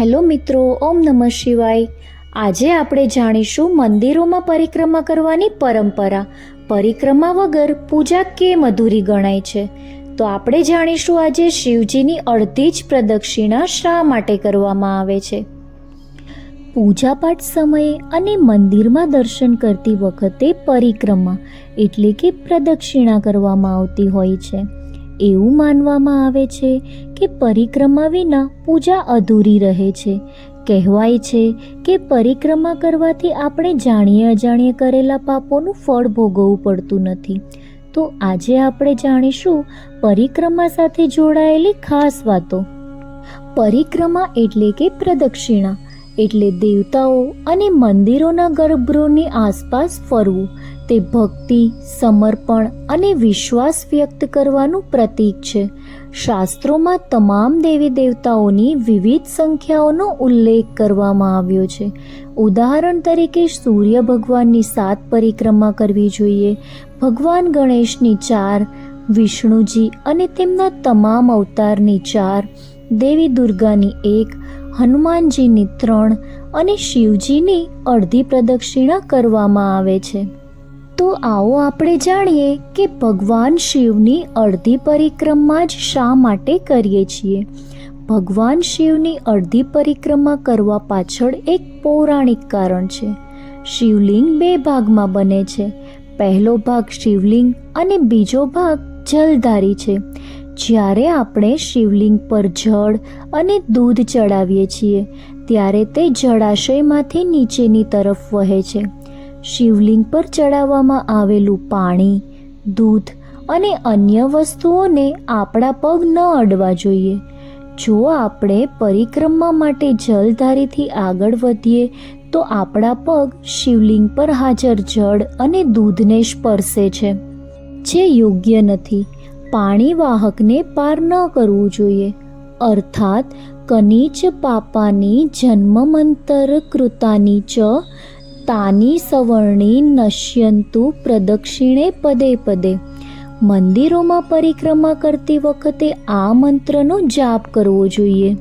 Hello મિત્રો, ઓમ નમઃ શિવાય. આજે આપણે જાણીશું મંદિરોમાં પરિક્રમા કરવાની પરંપરા. પરિક્રમા વગર પૂજા કેમ અધૂરી ગણાય છે. તો આપણે જાણીશું આજે શિવજીની અડધી જ પ્રદક્ષિણા શા માટે કરવામાં આવે છે. પૂજાપાઠ સમયે અને મંદિરમાં દર્શન કરતી વખતે પરિક્રમા એટલે કે પ્રદક્ષિણા કરવામાં આવતી હોય છે. એવું માનવામાં આવે છે કે પરિક્રમા વિના પૂજા અધૂરી રહે છે. કહેવાય છે કે પરિક્રમા કરવાથી આપણે જાણીએ અજાણીએ કરેલા પાપોનું ફળ ભોગવવું પડતું નથી. તો આજે આપણે જાણીશું પરિક્રમા સાથે જોડાયેલી ખાસ વાતો. પરિક્રમા એટલે કે પ્રદક્ષિણા, એટલે દેવતાઓ અને મંદિરોના ગર્ભગૃહની આસપાસ ફરવું તે ભક્તિ, સમર્પણ અને વિશ્વાસ વ્યક્ત કરવાનું પ્રતીક છે. શાસ્ત્રોમાં તમામ દેવી દેવતાઓની વિવિધ સંખ્યાઓનો ઉલ્લેખ કરવામાં આવ્યો છે. ઉદાહરણ તરીકે સૂર્ય ભગવાનની સાત પરિક્રમા કરવી જોઈએ, ભગવાન ગણેશની ચાર, વિષ્ણુજી અને તેમના તમામ અવતારની ચાર, દેવી દુર્ગાની એક, હનુમાનજીની ત્રણ અને શિવજીની અડધી પ્રદક્ષિણા કરવામાં આવે છે. તો આવો આપણે જાણીએ કે ભગવાન શિવની અડધી પરિક્રમા જ શા માટે કરીએ છીએ? ભગવાન શિવની અડધી પરિક્રમા કરવા પાછળ એક પૌરાણિક કારણ છે. શિવલિંગ બે ભાગમાં બને છે. પહેલો ભાગ શિવલિંગ અને બીજો ભાગ જલધારી છે. જ્યારે આપણે શિવલિંગ પર જળ અને દૂધ ચડાવીએ છીએ, ત્યારે તે જળાશયમાંથી નીચેની તરફ વહે છે. શિવલિંગ પર ચડાવવામાં આવેલું પાણી, દૂધ અને અન્ય વસ્તુઓને આપણા પગ ન અડવા જોઈએ. જો આપણે પરિક્રમા માટે જલધારીથી આગળ વધીએ, તો આપણા પગ શિવલિંગ પર હાજર જળ અને દૂધને સ્પર્શે છે. જે યોગ્ય નથી. પાણી વાહકને પાર ન કરવું જોઈએ. અર્થાત, કનીચ પાપાની જન્મમંતર કૃતાની ચ તાની સવર્ણી નશ્યંતુ પ્રદક્ષિણે પદે પદે. મંદિરોમાં પરિક્રમા કરતી વખતે આ મંત્રનો જાપ કરવો જોઈએ.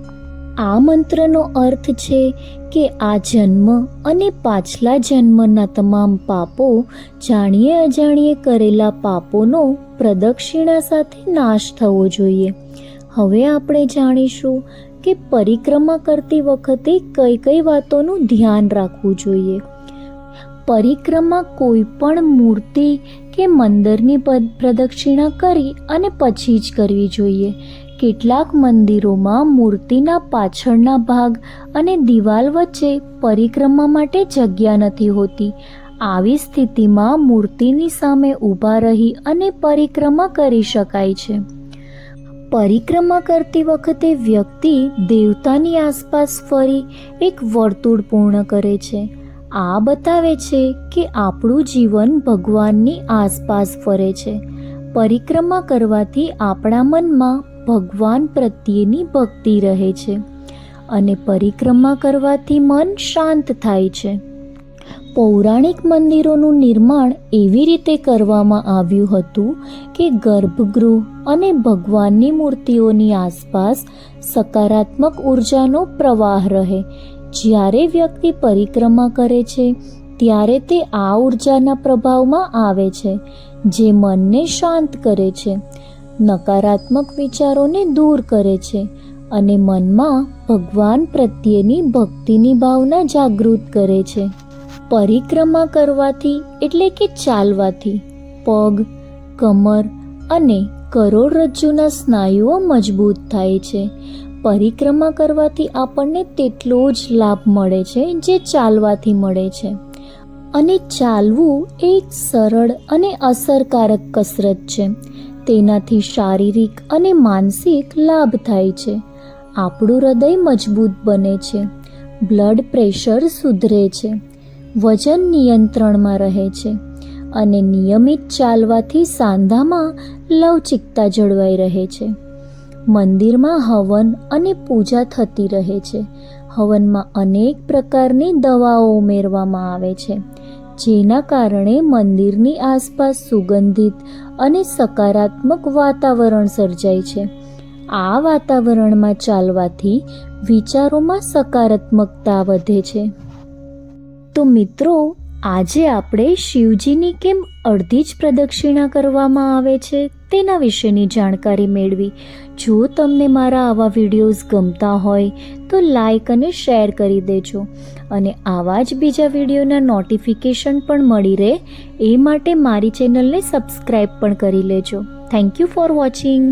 આ મંત્રનો અર્થ છે કે આ જન્મ અને પાછલા જન્મના તમામ પાપો જાણીએ અજાણીએ કરેલા પાપોનો પ્રદક્ષિણા સાથે નાશ થવો જોઈએ. હવે આપણે જાણીશું કે પરિક્રમા કરતી વખતે કઈ કઈ વાતોનું ધ્યાન રાખવું જોઈએ. પરિક્રમા કોઈ પણ મૂર્તિ કે મંદિરની પ્રદક્ષિણા કરી અને પછી જ કરવી જોઈએ. કેટલાક મંદિરોમાં મૂર્તિના પાછળના ભાગ અને દિવાલ વચ્ચે પરિક્રમા માટે જગ્યા નથી હોતી. આવી સ્થિતિમાં મૂર્તિની સામે ઊભા રહી અને પરિક્રમા કરી શકાય છે. પરિક્રમા કરતી વખતે વ્યક્તિ દેવતાની આસપાસ ફરી એક વર્તુળ પૂર્ણ કરે છે. આ બતાવે છે કે આપણું જીવન ભગવાનની આસપાસ ફરે છે. પરિક્રમા કરવાથી આપણા મનમાં ભગવાન પ્રત્યેની ભક્તિ રહે છે અને પરિક્રમા કરવાથી મન શાંત થાય છે. પૌરાણિક મંદિરોનું નિર્માણ એવી રીતે કરવામાં આવ્યું હતું કે ગર્ભગૃહ અને ભગવાનની મૂર્તિઓની આસપાસ સકારાત્મક ઉર્જાનો પ્રવાહ રહે જ્યારે વ્યક્તિ પરિક્રમા કરે છે, ત્યારે તે આ ઉર્જાના પ્રભાવમાં આવે છે, જે મનને શાંત કરે છે, નકારાત્મક વિચારોને દૂર કરે છે અને મનમાં ભગવાન પ્રત્યેની ભક્તિની ભાવના જાગૃત કરે છે. પરિક્રમા કરવાથી એટલે કે ચાલવાથી પગ, કમર અને કરોડરજ્જુના સ્નાયુઓ મજબૂત થાય છે. પરિક્રમા કરવાથી આપણને તેટલો જ લાભ મળે છે જે ચાલવાથી મળે છે. અને ચાલવું એક સરળ અને અસરકારક કસરત છે. તેનાથી શારીરિક અને માનસિક લાભ થાય છે. આપણું હૃદય મજબૂત બને છે. બ્લડ પ્રેશર સુધરે છે. વજન નિયંત્રણમાં રહે છે. અને નિયમિત ચાલવાથી સાંધામાં લવચિકતા જળવાઈ રહે છે. મંદિરમાં હવન અને પૂજા થતી રહે છે. હવનમાં અનેક પ્રકારની દવાઓ ઉમેરવામાં આવે છે, જેના કારણે મંદિરની આસપાસ સુગંધિત અને સકારાત્મક વાતાવરણ સર્જાય છે. આ વાતાવરણમાં ચાલવાથી વિચારોમાં સકારાત્મકતા વધે છે. તો મિત્રો, આજે આપણે શિવજીની કેમ અડધી જ પ્રદક્ષિણા કરવામાં આવે છે? તેના વિશેની જાણકારી મેળવી. જો તમને મારા આવા વિડીયોઝ ગમતા હોય, તો લાઈક અને શેર કરી દેજો. અને આવા જ બીજા વિડીયોના નોટિફિકેશન પણ મળી રહે, એ માટે મારી ચેનલને સબસ્ક્રાઈબ પણ કરી લેજો. Thank you for watching